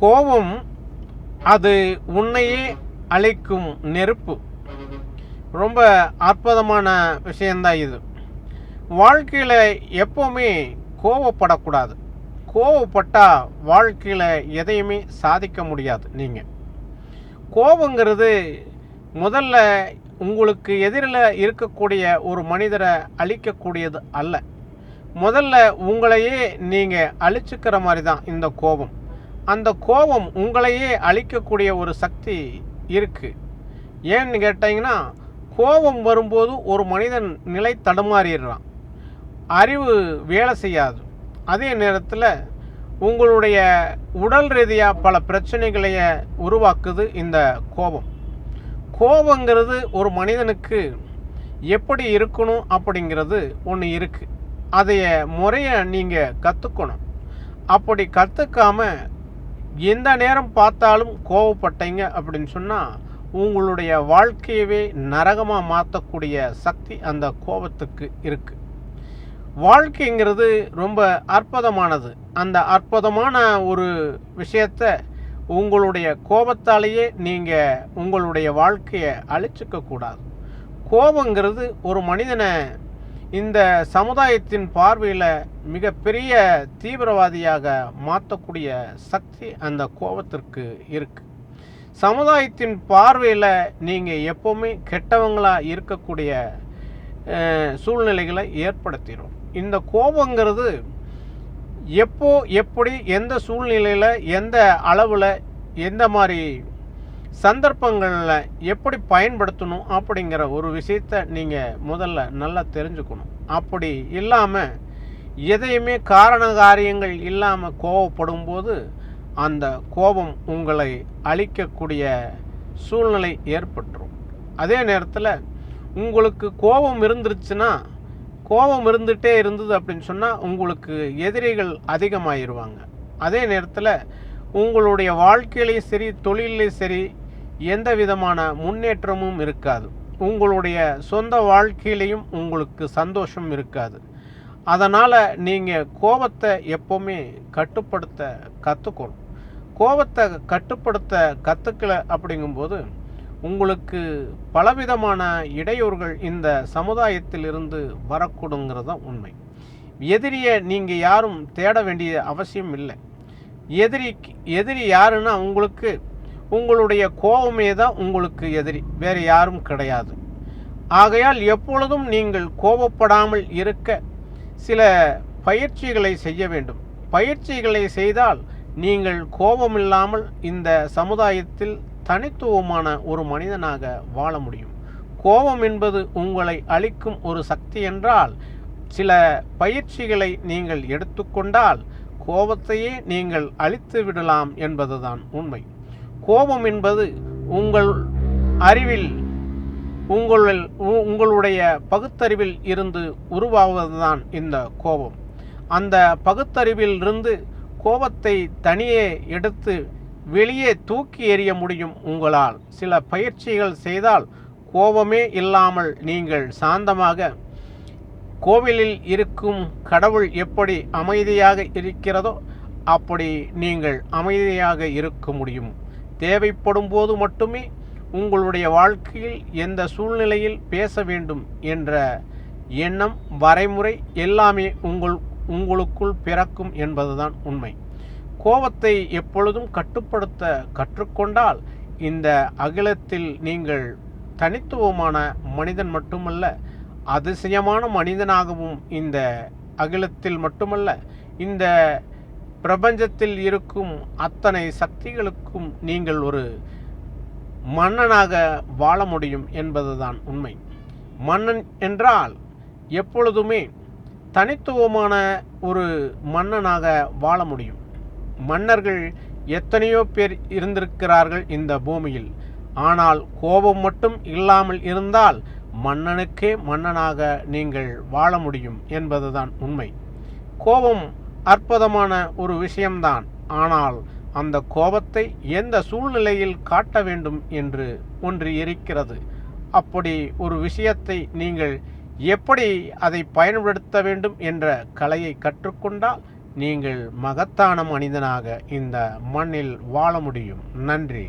கோபம் அது உன்னையே அழிக்கும் நெருப்பு. ரொம்ப அற்புதமான விஷயந்தான் இது. வாழ்க்கையில் எப்போவுமே கோவப்படக்கூடாது. கோவப்பட்டால் வாழ்க்கையில் எதையுமே சாதிக்க முடியாது நீங்கள் கோபங்கிறது முதல்ல உங்களுக்கு எதிரில் இருக்கக்கூடிய ஒரு மனிதரை அழிக்கக்கூடியது அல்ல. முதல்ல உங்களையே நீங்கள் அழிச்சுக்கிற மாதிரி தான் இந்த கோபம். அந்த கோபம் உங்களையே அழிக்கக்கூடிய ஒரு சக்தி இருக்குது ஏன்னு கேட்டிங்கன்னா கோபம் வரும்போது ஒரு மனிதன் நிலை தடுமாறிடுறான். அறிவு வேலை செய்யாது. அதே நேரத்தில் உங்களுடைய உடல் ரீதியாக பல பிரச்சனைகளைய உருவாக்குது இந்த கோபம். கோபங்கிறது ஒரு மனிதனுக்கு எப்படி இருக்கணும் அப்படிங்கிறது ஒன்று இருக்குது அதைய முறையை நீங்கள் கற்றுக்கணும் அப்படி கற்றுக்காம எந்த நேரம் பார்த்தாலும் கோவப்பட்டீங்க அப்படின்னு சொன்னால் உங்களுடைய வாழ்க்கையவே நரகமாக மாற்றக்கூடிய சக்தி அந்த கோபத்துக்கு இருக்குது வாழ்க்கைங்கிறது ரொம்ப அற்புதமானது. அந்த அற்புதமான ஒரு விஷயத்தை உங்களுடைய கோபத்தாலேயே நீங்கள் உங்களுடைய வாழ்க்கையை அழிச்சிக்க கூடாது கோபங்கிறது ஒரு மனிதனை இந்த சமுதாயத்தின் பார்வையில் மிகப்பெரிய தீவிரவாதியாக மாற்றக்கூடிய சக்தி அந்த கோபத்திற்கு இருக்குது சமுதாயத்தின் பார்வையில் நீங்கள் எப்போவுமே கெட்டவங்களாக இருக்கக்கூடிய சூழ்நிலைகளை ஏற்படுத்திடும் இந்த கோபங்கிறது எப்போ எப்படி எந்த சூழ்நிலையில் எந்த அளவில் எந்த மாதிரி சந்தர்ப்பங்களில் எப்படி பயன்படுத்தணும் அப்படிங்கிற ஒரு விஷயத்த நீங்கள் முதல்ல நல்லா தெரிஞ்சுக்கணும். அப்படி இல்லாமல் எதையுமே காரண காரியங்கள் இல்லாமல் கோவப்படும் போது அந்த கோபம் உங்களை அழிக்கக்கூடிய சூழ்நிலை ஏற்பட்டுரும். அதே நேரத்தில் உங்களுக்கு கோபம் இருந்துருச்சுன்னா கோபம் இருந்துகிட்டே இருந்தது அப்படின்னு சொன்னால் உங்களுக்கு எதிரிகள் அதிகமாயிருவாங்க. அதே நேரத்தில் உங்களுடைய வாழ்க்கையிலையும் சரி தொழிலையும் சரி எந்த விதமான முன்னேற்றமும் இருக்காது. உங்களுடைய சொந்த வாழ்க்கையிலையும் உங்களுக்கு சந்தோஷம் இருக்காது. அதனால் நீங்கள் கோபத்தை எப்போவுமே கட்டுப்படுத்த கற்றுக்கணும் கோபத்தை கட்டுப்படுத்த கற்றுக்கல அப்படிங்கும்போது உங்களுக்கு பலவிதமான இடையூறுகள் இந்த சமுதாயத்திலிருந்து வரக்கூடுங்கிறது தான் உண்மை. எதிரியை நீங்கள் யாரும் தேட வேண்டிய அவசியம் இல்லை. எதிரி எதிரி யாருன்னா உங்களுக்கு உங்களுடைய கோபமே தான் உங்களுக்கு எதிரி. வேறு யாரும் கிடையாது. ஆகையால் எப்பொழுதும் நீங்கள் கோபப்படாமல் இருக்க சில பயிற்சிகளை செய்ய வேண்டும். பயிற்சிகளை செய்தால் நீங்கள் கோபமில்லாமல் இந்த சமுதாயத்தில் தனித்துவமான ஒரு மனிதனாக வாழ முடியும். கோபம் என்பது உங்களை அளிக்கும் ஒரு சக்தி என்றால் சில பயிற்சிகளை நீங்கள் எடுத்துக்கொண்டால் கோபத்தையே நீங்கள் அழித்து விடலாம் என்பதுதான் உண்மை. கோபம் என்பது உங்கள் அறிவில் உங்கள் உ- உங்களுடைய பகுத்தறிவில் இருந்து உருவாவதுதான் இந்த கோபம். அந்த பகுத்தறிவில் இருந்து கோபத்தை தனியே எடுத்து வெளியே தூக்கி எறிய முடியும் உங்களால். சில பயிற்சிகள் செய்தால் கோபமே இல்லாமல் நீங்கள் சாந்தமாக கோவிலில் இருக்கும் கடவுள் எப்படி அமைதியாக இருக்கிறதோ அப்படி நீங்கள் அமைதியாக இருக்க முடியும். தேவைப்படும் போது மட்டுமே உங்களுடைய வாழ்க்கையில் எந்த சூழ்நிலையில் பேச வேண்டும் என்ற எண்ணம் வரைமுறை எல்லாமே உங்கள் உங்களுக்குள் பிறக்கும் என்பதுதான் உண்மை. கோபத்தை எப்பொழுதும் கட்டுப்படுத்த கற்றுக்கொண்டால் இந்த அகிலத்தில் நீங்கள் தனித்துவமான மனிதன் மட்டுமல்ல அதிசயமான மனிதனாகவும் இந்த அகிலத்தில் மட்டுமல்ல இந்த பிரபஞ்சத்தில் இருக்கும் அத்தனை சக்திகளுக்கும் நீங்கள் ஒரு மன்னனாக வாழ முடியும் என்பதுதான் உண்மை. மன்னன் என்றால் எப்பொழுதுமே தனித்துவமான ஒரு மன்னனாக வாழ முடியும். மன்னர்கள் எத்தனையோ பேர் இருந்திருக்கிறார்கள் இந்த பூமியில். ஆனால் கோபம் மட்டும் இல்லாமல் இருந்தால் மன்னனுக்கே மன்னனாக நீங்கள் வாழ முடியும் என்பதுதான் உண்மை. கோபம் அற்புதமான ஒரு விஷயம்தான். ஆனால் அந்த கோபத்தை எந்த சூழ்நிலையில் காட்ட வேண்டும் என்று ஒன்று இருக்கிறது. அப்படி ஒரு விஷயத்தை நீங்கள் எப்படி அதை பயன்படுத்த வேண்டும் என்ற கலையை கற்றுக்கொண்டால் நீங்கள் மகத்தான மனிதனாக இந்த மண்ணில் வாழ முடியும். நன்றி.